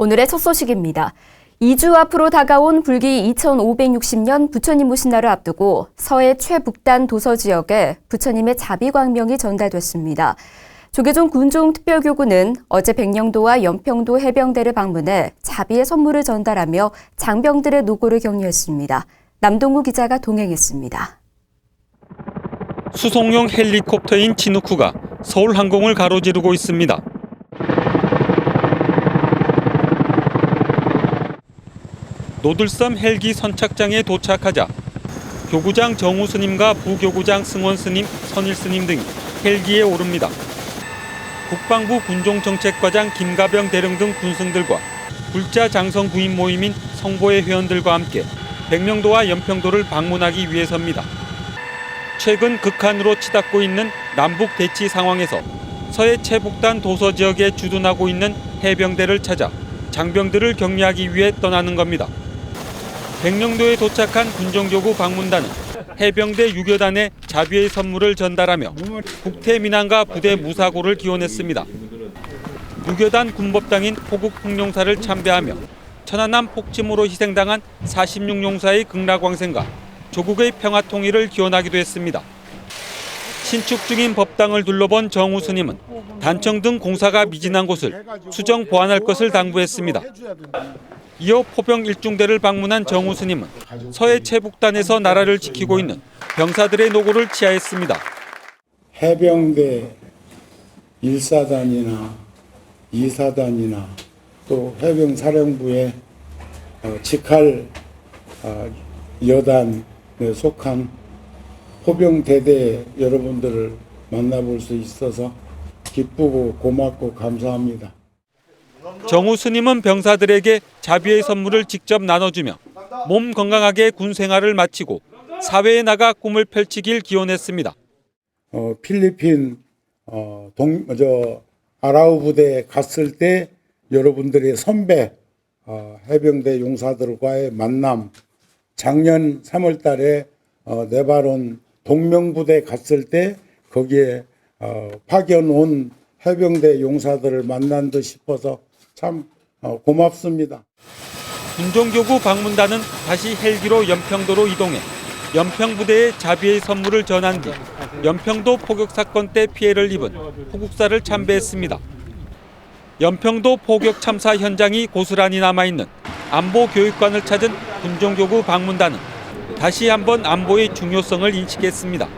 오늘의 첫 소식입니다. 2주 앞으로 다가온 불기 2560년 부처님 오신 날을 앞두고 서해 최북단 도서 지역에 부처님의 자비광명이 전달됐습니다. 조계종 군종특별교구는 어제 백령도와 연평도 해병대를 방문해 자비의 선물을 전달하며 장병들의 노고를 격려했습니다. 남동구 기자가 동행했습니다. 수송용 헬리콥터인 치누쿠가 서울 항공을 가로지르고 있습니다. 노들섬 헬기 선착장에 도착하자 교구장 정우 스님과 부교구장 승원 스님, 선일 스님 등이 헬기에 오릅니다. 국방부 군종정책과장 김가병 대령 등 군승들과 불자 장성 부인 모임인 성보의 회원들과 함께 백령도와 연평도를 방문하기 위해서입니다. 최근 극한으로 치닫고 있는 남북 대치 상황에서 서해 최북단 도서 지역에 주둔하고 있는 해병대를 찾아 장병들을 격려하기 위해 떠나는 겁니다. 백령도에 도착한 군정교구 방문단은 해병대 유교단에 자비의 선물을 전달하며 국태민안과 부대 무사고를 기원했습니다. 유교단 군법당인 호국풍룡사를 참배하며 천안함 폭침으로 희생당한 46용사의 극락왕생과 조국의 평화 통일을 기원하기도 했습니다. 신축 중인 법당을 둘러본 정우 스님은 단청 등 공사가 미진한 곳을 수정 보완할 것을 당부했습니다. 이어 포병 일중대를 방문한 정우 스님은 서해 최북단에서 나라를 지키고 있는 병사들의 노고를 치하했습니다. 해병대 1사단이나 2사단이나 또 해병사령부의 어, 직할 어, 여단에 속한 포병대대 여러분들을 만나볼 수 있어서 기쁘고 고맙고 감사합니다. 정우 스님은 병사들에게 자비의 선물을 직접 나눠주며 몸 건강하게 군 생활을 마치고 사회에 나가 꿈을 펼치길 기원했습니다. 어, 필리핀 어, 동, 저 아라우 부대에 갔을 때 여러분들의 선배 어, 해병대 용사들과의 만남 작년 3월 달에 어, 네바론 동명부대 갔을 때 거기에 어, 파견 온 해병대 용사들을 만난 듯 싶어서 참 어, 고맙습니다. 군종교구 방문단은 다시 헬기로 연평도로 이동해 연평부대에 자비의 선물을 전한 뒤 연평도 포격 사건 때 피해를 입은 호국사를 참배했습니다. 연평도 포격 참사 현장이 고스란히 남아있는 안보 교육관을 찾은 군종교구 방문단은 다시 한번 안보의 중요성을 인식했습니다.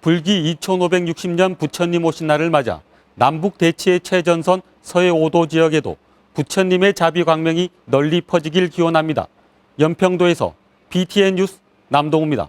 불기 2560년 부처님 오신 날을 맞아 남북 대치의 최전선 서해 5도 지역에도 부처님의 자비 광명이 널리 퍼지길 기원합니다. 연평도에서 BTN 뉴스 남동우입니다.